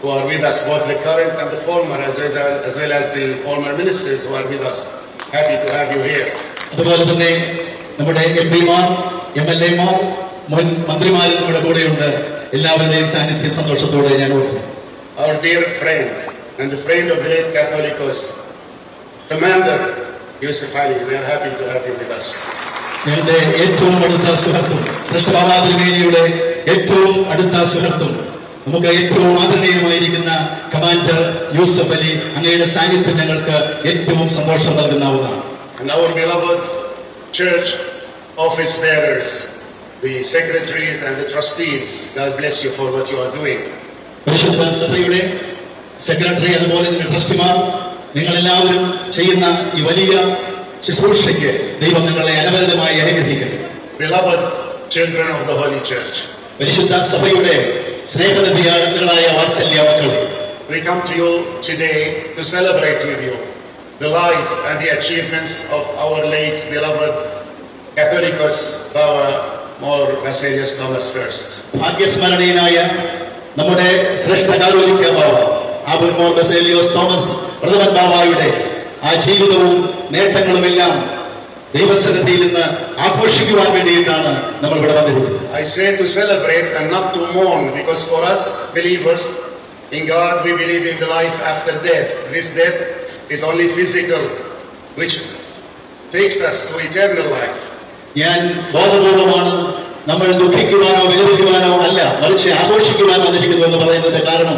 who are with us, both the current and the former, as well as, as, well as the former ministers who are with us. Happy to have you here. അതുപോലെ തന്നെ നമ്മുടെ M പിമാർ M L എമാർ മുൻ മന്ത്രിമാരും നമ്മുടെ കൂടെയുണ്ട് എല്ലാവരുടെയും സാന്നിധ്യം സന്തോഷത്തോടെ ഞാൻ ഓർക്കുന്നു Our dear friend and the friend of the late Catholicos, Commander Yusuf Ali, we are happy to have you with us. ഞങ്ങളുടെ ഏറ്റവും അടുത്ത സുഹൃത്തും ശ്രേഷ്ഠ ബാബാതിരുമേനിയുടെ ഏറ്റവും അടുത്ത സുഹൃത്തും നമുക്ക് ഏറ്റവും ആദരണീയമായിരിക്കുന്ന കമാൻഡർ യൂസഫ് അലി അങ്ങയുടെ സാന്നിധ്യം ഞങ്ങൾക്ക് ഏറ്റവും സന്തോഷം നൽകുന്ന And our beloved church office bearers, the secretaries and the trustees, God bless you for what you are doing. പരിശുദ്ധ സഭയുടെ സെക്രട്ടറി അതുപോലെ തന്നെ ട്രസ്റ്റിമാർ നിങ്ങളെല്ലാവരും ചെയ്യുന്ന ഈ വലിയ ശുശ്രൂഷയ്ക്ക് ദൈവം നിങ്ങളെ അനവരതമായി അനുഗ്രഹിക്കട്ടെ Beloved children of the Holy Church, പരിശുദ്ധ സഭയുടെ സ്നേഹനിധിയായ വാത്സല്യ മക്കളെ we come to you today to celebrate with you the life and the achievements of our late beloved Catholicos Baba Mor Basilius Thomas first. ഭാഗ്യസ്മരണീയനായ നമ്മുടെ ശ്രേഷ്ഠ കാതോലിക്ക ബാബ ആബുൽ മോർ ബസേലിയോസ് തോമസ് പ്രഥമൻ ബാബായുടെ ആ ജീവിതവും നേട്ടങ്ങളുമെല്ലാം ദൈവസന്നിധിയിൽ നിന്ന് ആഘോഷിക്കുവാൻ വേണ്ടിയിട്ടാണ് നമ്മൾ ഇവിടെ വന്നിരുന്നത് I say to celebrate and not to mourn because for us believers in God we believe in the life after death. This death is only physical, which takes us to eternal life. ഞാൻ ബോധപൂർവമാണ് നമ്മൾ ദുഃഖിക്കുവാനോ വിലപിക്കുവാനോ അല്ല മറിച്ച് ആഘോഷിക്കുവാൻ വന്നിരിക്കുന്നു എന്ന് പറയുന്നതിന്റെ കാരണം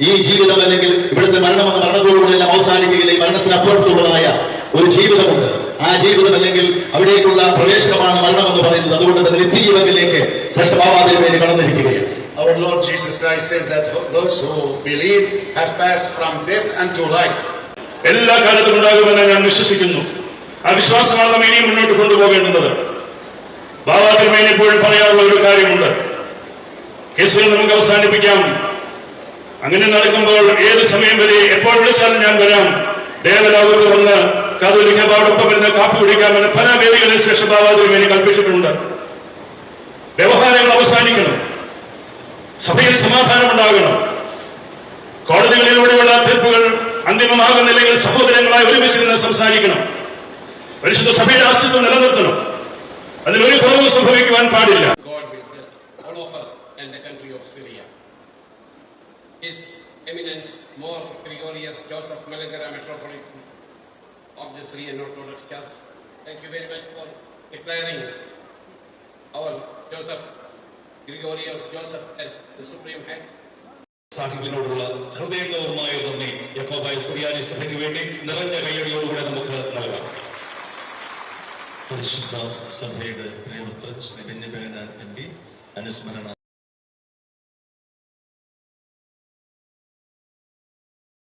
ഈ ജീവിതം അല്ലെങ്കിൽ ഇവിടുത്തെ മരണം എന്ന മരണത്തോടുകൂടി എല്ലാം അവസാനിക്കുകയില്ല ഈ മരണത്തിനപ്പുറത്തുള്ളതായ ഒരു ജീവിതമുണ്ട് ആ ജീവിതം അല്ലെങ്കിൽ അവിടേക്കുള്ള പ്രവേശനമാണ് മരണം എന്ന് പറയുന്നത്. അതുകൊണ്ട് തന്നെ നിത്യജീവനിലേക്ക് വേണ്ടി കടന്നിരിക്കുകയാണ്. Our Lord Jesus Christ says that those who believe have passed from death unto life. എല്ലാ കാലത്തും ഉണ്ടാകുമെന്ന് ഞാൻ വിശ്വസിക്കുന്നു. ആ വിശ്വാസമാണ് നാം ഇനിയും മുന്നോട്ട് കൊണ്ടുപോകേണ്ടുന്നത് ബാബാ ഇപ്പോഴും പറയാനുള്ള ഒരു കാര്യമുണ്ട്. കേസുകൾ നമുക്ക് അവസാനിപ്പിക്കാം. അങ്ങനെ നടക്കുമ്പോൾ ഏത് സമയം വരെ എപ്പോൾ വിളിച്ചാലും ഞാൻ വരാം. ദേവലോകത്ത് വന്ന് കാതോലിക്ക വരുന്ന കാപ്പി കുടിക്കാമെന്ന് പല വേദികളിൽ ശേഷം ബാബാ തിരുമേനി കൽപ്പിച്ചിട്ടുണ്ട്. വ്യവഹാരങ്ങൾ അവസാനിക്കണം. സഭയിൽ സമാധാനമുണ്ടാകണം. കോടതികളിലൂടെയുള്ള തീർപ്പുകൾ അന്തിമമാകുന്നില്ലെങ്കിൽ സഹോദരങ്ങളായി ഒരുമിച്ച് നിന്ന് സംസാരിക്കണം. പരിശുദ്ധ സഭയുടെ അസ്തിത്വം നിലനിർത്തണം. അതിലൊരു കുറവ് സംഭവിക്കുവാൻ പാടില്ല. His Eminence More Gregorius Joseph Malagara Metropolitan of the Syrian Orthodox Church. Thank you very much for declaring our Joseph Gregorius Joseph as the Supreme Head. സാഹിബിനോടുള്ള ഹൃദയംഗവുമായ നന്ദി യക്കോബായ സുറിയാനി സഭയ്ക്ക് വേണ്ടി നിറഞ്ഞ കയ്യടിയോടുകൂടെ നമുക്ക് നൽകാം പരിശുദ്ധ സഭയുടെ പ്രിയപുത്രൻ ശ്രീ ബെന്യബേനാൻ എം പി അനുസ്മരണ